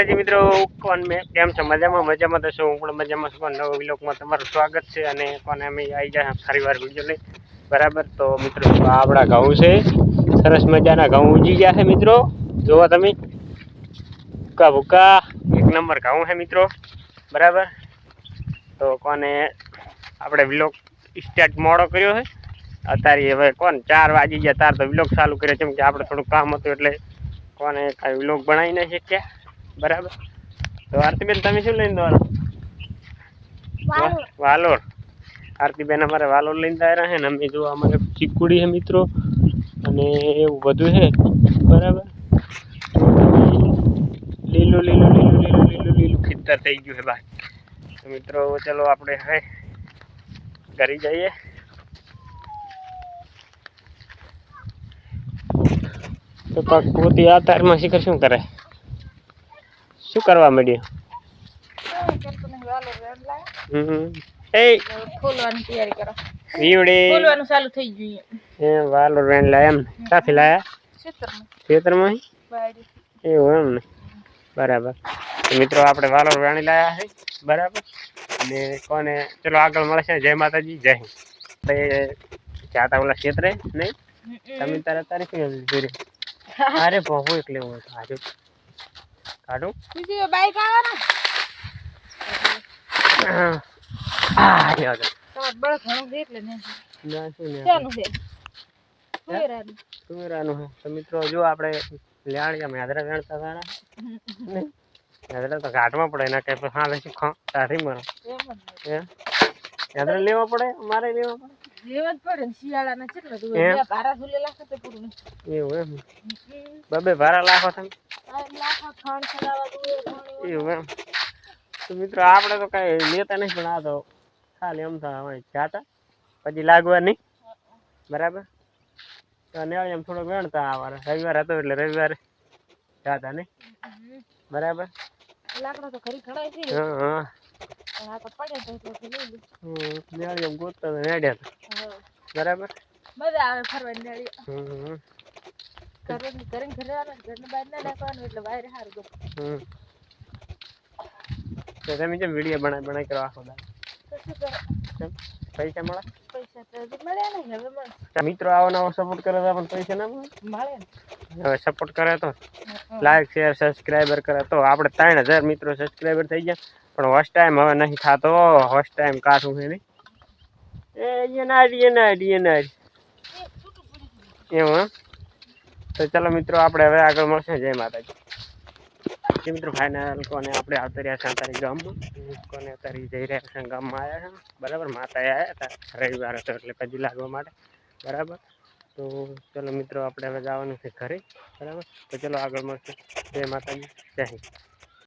માતાજી મિત્રો, કોણ મેં? કેમ છો? મજામાં? મજામાં તો હું પણ મજામાં છું. નવો વિલોકમાં તમારું સ્વાગત છે અને કોને અમે આવી જાય ફરી વાર વીડિયો લઈ. બરાબર? તો મિત્રો આપણા ઘઉં છે. સરસ મજાના ઘઉં ઉજી ગયા છે મિત્રો. જોવા તમે. ભૂકા ભૂકા એક નંબર ઘઉં છે મિત્રો. બરાબર? તો કોને આપણે વિલોક સ્ટાર્ટ મોડો કર્યો છે. અત્યારે હવે કોણ? ચાર વાગી ગયા. તાર તો વિલોક ચાલુ કર્યો. કેમ કે આપણે થોડું કામ હતું એટલે કોને કાંઈ વિલોક બનાવી નહીં શક્યા. બરાબર. તો આરતીબેન તમે શું લઈને દોરો વાલોર. આરતીબેન અમારે વાલોર લઈને આવ્યા છે ને અમે જો અમારે ચીકુડી છે મિત્રો. અને એવું બધું છે. બરાબર? લીલું લીલું લીલું લીલું લીલું લીલું ખેતર થઈ ગયું છે ભાઈ તો મિત્રો ચલો આપણે હવે ઘરે જઈએ. તો પોતી આ તારમાં શિખર શું કરે? શું કરવા માંડ્યો? એ ખોલવાની તૈયારી કરો. વીવડી ખોલવાનું ચાલુ થઈ ગયું એ વાલો રેન લાયા એમ. ને ક્યાંથી લાયા? ખેતરમાં. એવું એમ ને? બરાબર. મિત્રો આપણે વાલોર વેણી લાયા છે બરાબર? અને કોને? ચલો આગળ મળશે. જય માતાજી જય હિન્દ. જાતા ઓલા ક્ષેત્રે નહીં તમે તારે તારે શું અરે બહુ એક લેવું હતું આજુ કાઢું બીજી બાઈક આવે ને. આ લ્યો તો. બળ ઘણું છે એટલે ને. ના શું ને? ચાનું છે? સુવેરાનું. તો મિત્રો જો આપણે લેવાળિયા મેદરા વેણતા ને? મેદરા તો ઘાટમાં પડે એના કઈ હા શું ખા તારી મરો હે? મેદરા લેવા પડે? અમારે લેવા પડે? બબે ભારા લાખો તમે. એવું એમ. તો મિત્રો આપણે તો કઈ લેતા નહીં પણ આ તો ખાલી એમ થાય જાતા. પછી લાગવા નહીં. બરાબર? તો નેવાળી એમ થોડોક વેણતા આવારે રવિવાર હતો એટલે રવિવારે જાતા નહીં. બરાબર? લાકડા તો ખરી ખડાય છે હા હા નેવાળી એમ ગોતતા. બરાબર? મજા આવે ફરવાની દાડી ઘરે ઘરે આવવાનું ઘરને બહાર ના નાખવાનું એટલે બહાર સારું ગમે તો તમે જેમ વીડિયો બનાવી બનાવી કરો આખો દાડો? તો શું કરે? કેમ? પૈસા મળે? પૈસા તો મળ્યા નહીં હવે મળે. મિત્રો આવો નવો સપોર્ટ કરે તો પણ પૈસા ના મળે? ને. હવે સપોર્ટ કરે તો. લાઈક શેર સબસ્ક્રાઈબર કરે. તો આપણે ત્રણ હજાર મિત્રો સબસ્ક્રાઈબર થઈ ગયા. પણ હોસ્ટ ટાઈમ હવે નહીં થતો. હોસ્ટ ટાઈમ કાઢું છે નહીં એ એનાડી એનાડી એનાડી એવું એમ? તો ચાલો મિત્રો, આપણે હવે આગળ મળશે. જય માતાજી. મિત્રો ફાઇનલ કોને આપણે આવતા રહ્યા છે અત્યારે ગામમાં? કોને અત્યારે જઈ રહ્યા છે ગામમાં આવ્યા છે? બરાબર માતા આવ્યા હતા રવિવાર હતો એટલે પછી લાગવા માટે. બરાબર? તો ચલો મિત્રો, આપણે હવે જવાનું છે ઘરે. બરાબર? તો ચલો આગળ મળશે. જય માતાજી. જય હિન્દ.